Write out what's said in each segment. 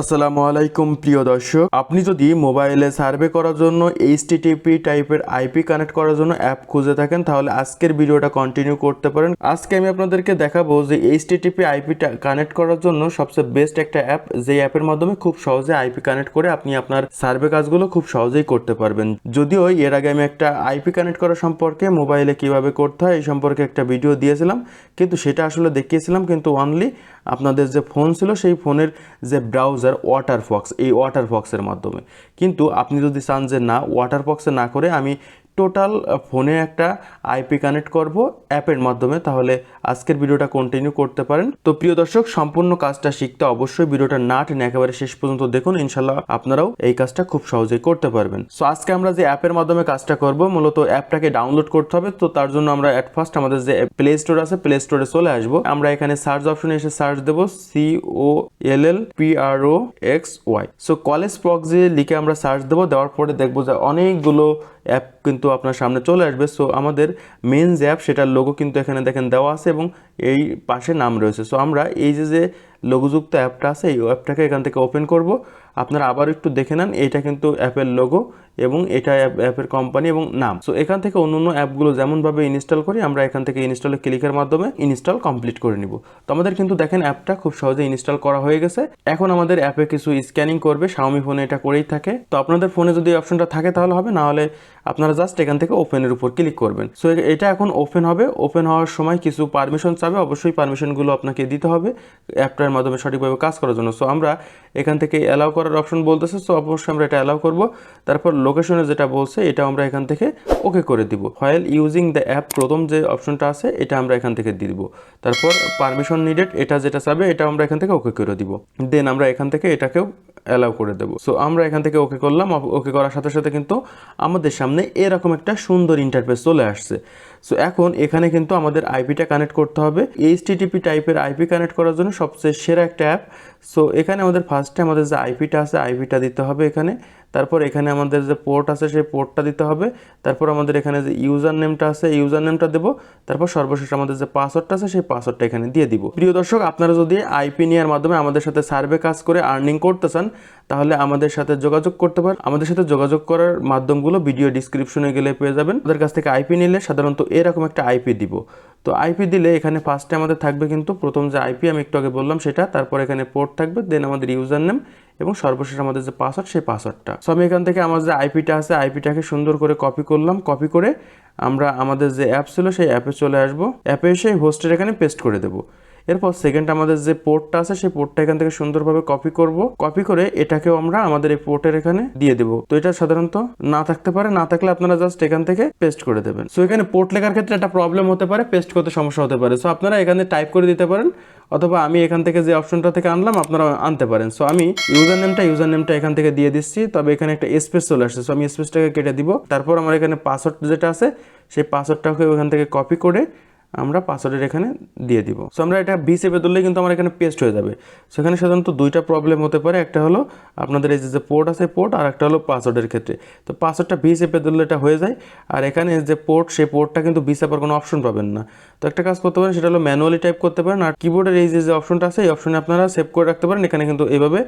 আসসালামু আলাইকুম, প্রিয় দর্শক। আপনি যদি মোবাইলে সার্ভে করার জন্য এইচটিটিপি টাইপের আইপি কানেক্ট করার জন্য অ্যাপ খুঁজে থাকেন, তাহলে আজকের ভিডিওটা কন্টিনিউ করতে পারেন। আজকে আমি আপনাদেরকে দেখাবো যে এইচটিটিপি আইপিটা কানেক্ট করার জন্য সবচেয়ে বেস্ট একটা অ্যাপ যে অ্যাপের মাধ্যমে খুব সহজে আইপি কানেক্ট করে আপনি আপনার সার্ভে কাজগুলো খুব সহজেই করতে পারবেন। যদিও এর আগে আমি একটা আইপি কানেক্ট করা সম্পর্কে মোবাইলে কীভাবে করতে হয়, এই সম্পর্কে একটা ভিডিও দিয়েছিলাম, কিন্তু সেটা আসলে দেখিয়েছিলাম, কিন্তু অনলি আপনাদের যে ফোন ছিল সেই ফোনের যে ব্রাউজার ওয়াটার ফক্স এই ওয়াটার ফক্সের মাধ্যমে। কিন্তু আপনি যদি চান যে না ওয়াটার ফক্সে না করে আমি টোটাল ফোনে একটা আইপি কানেক্ট করব অ্যাপের মাধ্যমে, তাহলে আজকের ভিডিওটা কন্টিনিউ করতে পারেন। তো প্রিয় দর্শক, সম্পূর্ণ কাজটা শিখতে অবশ্যই ভিডিওটা না টেনে একেবারে শেষ পর্যন্ত দেখুন। ইনশাল্লাহ আপনারাও এই কাজটা খুব সহজেই করতে পারবেন। সো আজকে আমরা যে অ্যাপের মাধ্যমে কাজটা করব, মূলত অ্যাপটাকে ডাউনলোড করতে হবে। তো তার জন্য আমরা অ্যাট ফার্স্ট আমাদের যে প্লে স্টোর আছে প্লে স্টোরে চলে আসব। আমরা এখানে সার্চ অপশনে এসে সার্চ দেবো C O L L P R O X Y so college proxy লিখে আমরা সার্চ দেবো, দেওয়ার পরে দেখব যে অনেকগুলো অ্যাপ কিন্তু আপনার সামনে চলে আসবে। সো আমাদের মেন যে অ্যাপ সেটার লোগো কিন্তু এখানে দেখেন দেওয়া আছে এবং এই পাশে নাম রয়েছে। সো আমরা এই যে যে লোগোযুক্ত অ্যাপটা আছে, এই অ্যাপটাকে এখান থেকে ওপেন করব। আপনারা আবার একটু দেখে নেন, এইটা কিন্তু অ্যাপের লোগো এবং এটা অ্যাপের কোম্পানি এবং নাম। সো এখান থেকে অন্য অন্য অ্যাপগুলো যেমনভাবে ইনস্টল করি, আমরা এখান থেকে ইনস্টলে ক্লিকের মাধ্যমে ইনস্টল কমপ্লিট করে নিব। তো আমাদের কিন্তু দেখেন অ্যাপটা খুব সহজে ইনস্টল করা হয়ে গেছে। এখন আমাদের অ্যাপে কিছু স্ক্যানিং করবে শাওমি ফোনে এটা করেই থাকে। তো আপনাদের ফোনে যদি অপশনটা থাকে তাহলে হবে, না হলে আপনারা জাস্ট এখান থেকে ওপেনের উপর ক্লিক করবেন। সো এটা এখন ওপেন হবে। ওপেন হওয়ার সময় কিছু পারমিশন চাবে, অবশ্যই পারমিশনগুলো আপনাকে দিতে হবে অ্যাপটার মাধ্যমে সঠিকভাবে কাজ করার জন্য। সো আমরা এখান থেকে অ্যালাউ করার অপশন বলতেছে সো অবশ্যই আমরা এটা অ্যালাউ করব। তারপর লোকেশনে যেটা বলছে, এটা আমরা এখান থেকে ওকে করে দিব। ফাইল ইউজিং দ্য অ্যাপ প্রথম যে অপশনটা আছে, এটা আমরা এখান থেকে দিয়ে দিব। তারপর পারমিশন নিডেড এটা যেটা চাবে, এটা আমরা এখান থেকে ওকে করে দিব। দেন আমরা এখান থেকে এটাকেও অ্যালাউ করে দেবো। সো আমরা এখান থেকে ওকে করলাম। ওকে করার সাথে সাথে কিন্তু আমাদের সামনে এরকম একটা সুন্দর ইন্টারফেস চলে আসছে। সো এখন এখানে কিন্তু আমাদের আইপিটা কানেক্ট করতে হবে। এইচটিটিপি টাইপের আইপি কানেক্ট করার জন্য সবচেয়ে সেরা একটা অ্যাপ সো এখানে আমাদের ফার্স্টে আমাদের যে আইপিটা আছে আইপিটা দিতে হবে এখানে। তারপর এখানে আমাদের যে পোর্ট আছে, সেই পোর্টটা দিতে হবে। তারপর আমাদের এখানে যে ইউজার নেমটা আছে ইউজার নেমটা দেবো। তারপর সর্বশেষ আমাদের যে পাসওয়ার্ডটা আছে, সেই পাসওয়ার্ডটা এখানে দিয়ে দিব। প্রিয় দর্শক, আপনারা যদি আইপি নেওয়ার মাধ্যমে আমাদের সাথে সার্ভে কাজ করে আর্নিং করতে চান তাহলে আমাদের সাথে যোগাযোগ করতে পারেন। আমাদের সাথে যোগাযোগ করার মাধ্যমগুলো ভিডিও ডিসক্রিপশনে গেলে পেয়ে যাবেন। আমাদের কাছ থেকে আইপি নিলে সাধারণত এরকম একটা আইপি দিব। তো আইপি দিলে এখানে ফার্স্টে আমাদের থাকবে কিন্তু প্রথম যে আইপি আমি একটু আগে বললাম সেটা, তারপর এখানে পোর্ট থাকবে দেন আমাদের ইউজার নেম এবং সর্বশেষ আমাদের যে পাসওয়ার্ড সেই পাসওয়ার্ডটা সো আমি এখান থেকে আমার যে আইপিটা আছে আইপিটাকে সুন্দর করে কপি করলাম। কপি করে আমরা আমাদের যে অ্যাপ ছিল, সেই অ্যাপে চলে আসব। অ্যাপে এসে হোস্টের এখানে পেস্ট করে দেবো। এরপর সেকেন্ড আমাদের যে পোর্টটা আছে, সেই পোর্টটা এখান থেকে সুন্দরভাবে কপি করব। কপি করে এটাকেও আমরা আমাদের এই পোর্টের এখানে দিয়ে দেব। তো এটা সাধারণত না থাকতে পারে, না থাকলে আপনারা জাস্ট এখান থেকে পেস্ট করে দেবেন। সো এখানে পোর্ট লেখার ক্ষেত্রে একটা প্রবলেম হতে পারে পেস্ট করতে সমস্যা হতে পারে। সো আপনারা এখানে টাইপ করে দিতে পারেন, অথবা আমি এখান থেকে যে অপশনটা থেকে আনলাম, আপনারা আনতে পারেন। সো আমি ইউজার নেমটা ইউজার নেমটা এখান থেকে দিয়ে দিচ্ছি। তবে এখানে একটা স্পেস চলে আসছে। সো আমি স্পেসটাকে কেটে দিব। তারপর আমার এখানে পাসওয়ার্ড যেটা আছে, সেই পাসওয়ার্ডটাকে ওখান থেকে কপি করে আমরা পাসওয়ার্ডের এখানে দিয়ে দিব। সো আমরা এটা বি সেপে তুললে কিন্তু আমার এখানে পেস্ট হয়ে যাবে। সেখানে সাধারণত দুইটা প্রবলেম হতে পারে। একটা হলো আপনাদের এই যে পোর্ট আছে পোর্ট আর একটা হলো পাসওয়ার্ডের ক্ষেত্রে। তো পাসওয়ার্ডটা বি সেপে তুললে এটা হয়ে যায়। আর এখানে যে পোর্ট সেই পোর্টটা কিন্তু বি সেপার কোনো অপশন পাবেন না। তো একটা কাজ করতে পারেন, সেটা হলো ম্যানুয়ালি টাইপ করতে পারেন। আর কিবোর্ডের এই যে যে অপশনটা আছে, এই অপশনে আপনারা সেভ করে রাখতে পারেন। এখানে কিন্তু এইভাবে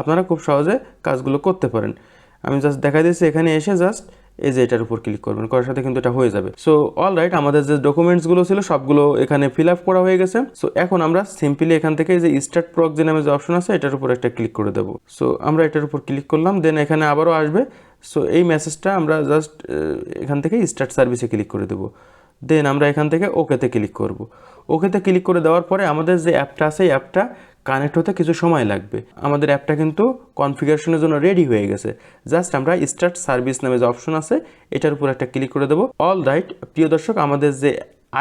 আপনারা খুব সহজে কাজগুলো করতে পারেন। আমি জাস্ট দেখা দিয়েছি, এখানে এসে জাস্ট এই যে এটার উপর ক্লিক করবেন, করার সাথে কিন্তু এটা হয়ে যাবে। সো অল রাইট আমাদের যে ডকুমেন্টসগুলো ছিল, সবগুলো এখানে ফিল আপ করা হয়ে গেছে। সো এখন আমরা সিম্পলি এখান থেকে যে স্টার্ট প্রক যে নামে যে অপশন আছে, এটার উপর একটা ক্লিক করে দেবো। সো আমরা এটার উপর ক্লিক করলাম দেন এখানে আবারও আসবে। সো এই মেসেজটা আমরা জাস্ট এখান থেকে স্টার্ট সার্ভিসে ক্লিক করে দেবো। দেন আমরা এখান থেকে ওকেতে ক্লিক করব। ওকেতে ক্লিক করে দেওয়ার পরে আমাদের যে অ্যাপটা আছে, এই অ্যাপটা কানেক্ট হতে কিছু সময় লাগবে। আমাদের অ্যাপটা কিন্তু কনফিগারেশনের জন্য রেডি হয়ে গেছে। জাস্ট আমরা স্টার্ট সার্ভিস নামে যে অপশন আছে, এটার উপর একটা ক্লিক করে দেবো। অল রাইট প্রিয় দর্শক, আমাদের যে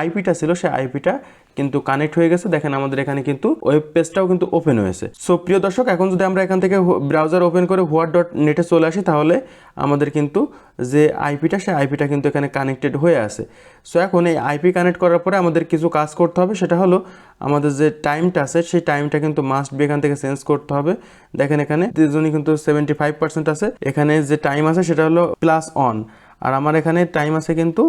আইপিটা ছিল, সেই আইপিটা কিন্তু কানেক্ট হয়ে গেছে। দেখেন আমাদের এখানে কিন্তু ওয়েব পেজটাও কিন্তু ওপেন হয়েছে। সো প্রিয় দর্শক, এখন যদি আমরা এখান থেকে ব্রাউজার ওপেন করে হোয়াট ডট নেটে চলে আসি, তাহলে আমাদের কিন্তু যে আইপিটা সেই আইপিটা কিন্তু এখানে কানেক্টেড হয়ে আছে। সো এখন এই আইপি কানেক্ট করার পরে আমাদের কিছু কাজ করতে হবে। সেটা হলো আমাদের যে টাইমটা আছে, সেই টাইমটা কিন্তু মাস্ট বি এখান থেকে চেঞ্জ করতে হবে। দেখেন এখানে দুজনই কিন্তু সেভেন্টি ফাইভ পার্সেন্ট আছে। এখানে যে টাইম আছে, সেটা হলো প্লাস অন আর আমার এখানে টাইম আছে কিন্তু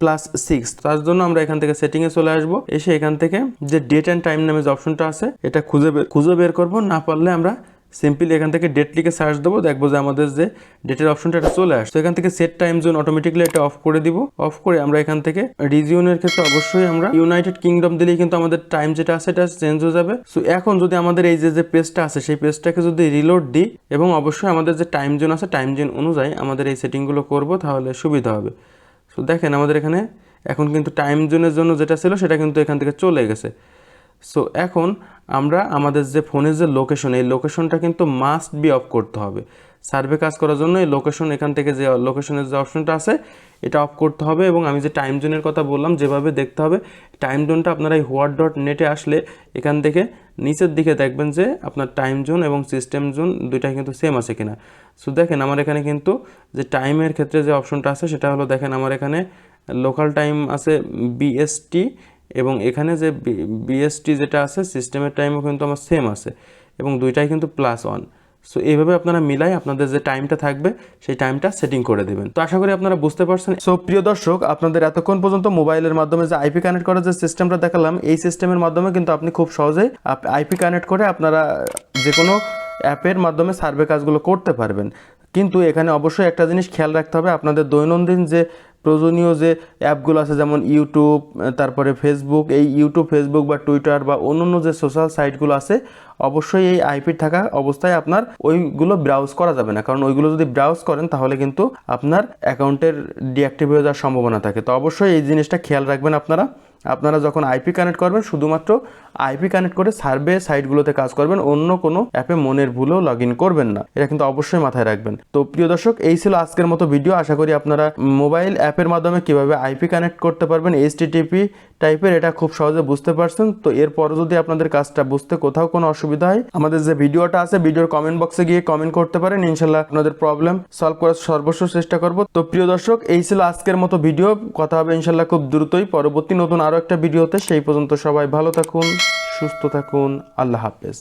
প্লাস সিক্স তার জন্য আমরা এখান থেকে সেটিংয়ে চলে আসব। এসে এখান থেকে যে ডেট অ্যান্ড টাইম নামে যে অপশনটা আছে, এটা খুঁজে খুঁজে বের করব। না পারলে আমরা সিম্পলি এখান থেকে ডেট লিখে সার্চ দেবো। দেখব যে আমাদের যে ডেটের অপশনটা এটা চলে আসছে। এখান থেকে সেট টাইম জোন অটোমেটিকলি এটা অফ করে দিব। অফ করে আমরা এখান থেকে রিজিওনের ক্ষেত্রে অবশ্যই আমরা ইউনাইটেড কিংডম দিলেই কিন্তু আমাদের টাইম যেটা আছে, এটা চেঞ্জ হয়ে যাবে। সো এখন যদি আমাদের এই যে যে পেজটা আছে, সেই পেজটাকে যদি রিলোড দিই, এবং অবশ্যই আমাদের যে টাইম জোন আছে টাইম জোন অনুযায়ী আমাদের এই সেটিংগুলো করব, তাহলে সুবিধা হবে। সো দেখেন আমাদের এখানে এখন কিন্তু টাইম জোনের জন্য যেটা ছিল সেটা কিন্তু এখান থেকে চলে গেছে। সো এখন আমরা আমাদের যে ফোনের যে লোকেশন এই লোকেশনটা কিন্তু মাস্ট বি অফ করতে হবে। সার্ভে কাজ করার জন্য এই লোকেশন এখান থেকে যে লোকেশনের যে অপশনটা আছে, এটা অফ করতে হবে এবং আমি যে টাইম জোনের কথা বললাম, যেভাবে দেখতে হবে টাইম জোনটা আপনারা এই হোয়াট ডট নেটে আসলে এখান থেকে নিচের দিকে দেখবেন যে আপনার টাইম জোন এবং সিস্টেম জোন দুইটাই কিন্তু সেম আছে কিনা। সো দেখেন, আমার এখানে কিন্তু যে টাইমের ক্ষেত্রে যে অপশনটা আছে, সেটা হলো দেখেন, আমার এখানে লোকাল টাইম আছে বিএসটি এবং এখানে যে বিএসটি যেটা আছে সিস্টেমের টাইমও কিন্তু আমার সেম আছে এবং দুইটাই কিন্তু প্লাস ওয়ান সো এইভাবে আপনারা মিলাই আপনাদের যে টাইমটা থাকবে, সেই টাইমটা সেটিং করে দেবেন। তো আশা করি আপনারা বুঝতে পারছেন। সো প্রিয় দর্শক, আপনাদের এতক্ষণ পর্যন্ত মোবাইলের মাধ্যমে যে আইপি কানেক্ট করার যে সিস্টেমটা দেখালাম, এই সিস্টেমের মাধ্যমে কিন্তু আপনি খুব সহজেই আইপি কানেক্ট করে আপনারা যে কোনো অ্যাপের মাধ্যমে সার্ভে কাজগুলো করতে পারবেন। কিন্তু এখানে অবশ্যই একটা জিনিস খেয়াল রাখতে হবে, আপনাদের দৈনন্দিন যে প্রয়োজনীয় যে অ্যাপগুলো আছে, যেমন ইউটিউব তারপরে ফেসবুক এই ইউটিউব ফেসবুক বা টুইটার বা অন্য যে সোশ্যাল সাইটগুলো আছে অবশ্যই এই আইপি থাকা অবস্থায় আপনার ওইগুলো ব্রাউজ করা যাবে না। কারণ ওইগুলো যদি ব্রাউজ করেন, তাহলে কিন্তু আপনার অ্যাকাউন্টের ডিঅ্যাক্টিভ হয়ে যাওয়ার সম্ভাবনা থাকে। তো অবশ্যই এই জিনিসটা খেয়াল রাখবেন আপনারা। আপনারা যখন আইপি কানেক্ট করবেন, শুধুমাত্র আইপি কানেক্ট করে সার্ভে সাইটগুলোতে কাজ করবেন, অন্য কোনো অ্যাপে মনের ভুলেও লগ করবেন না। এটা কিন্তু অবশ্যই মাথায় রাখবেন। তো প্রিয় দর্শক, এই ছিল আজকের মতো ভিডিও আশা করি আপনারা মোবাইল অ্যাপের মাধ্যমে কীভাবে আইপি কানেক্ট করতে পারবেন এইচটিটিপি টাইপের এটা খুব সহজে বুঝতে পারছেন। তো এরপর যদি আপনাদের কাজটা বুঝতে কোথাও কোনো অসুবিধা হয় আমাদের যে ভিডিওটা আছে, ভিডিওর কমেন্ট বক্সে গিয়ে কমেন্ট করতে পারেন। ইনশাল্লাহ আপনাদের প্রবলেম সলভ করার সর্বস্ব চেষ্টা করব। তো প্রিয় দর্শক, এই ছিল আজকের মতো ভিডিও কথা হবে ইনশাল্লাহ খুব দ্রুতই। পরবর্তী নতুন আরও একটা ভিডিওতে সেই পর্যন্ত সবাই ভালো থাকুন, সুস্থ থাকুন। আল্লাহ হাফেজ।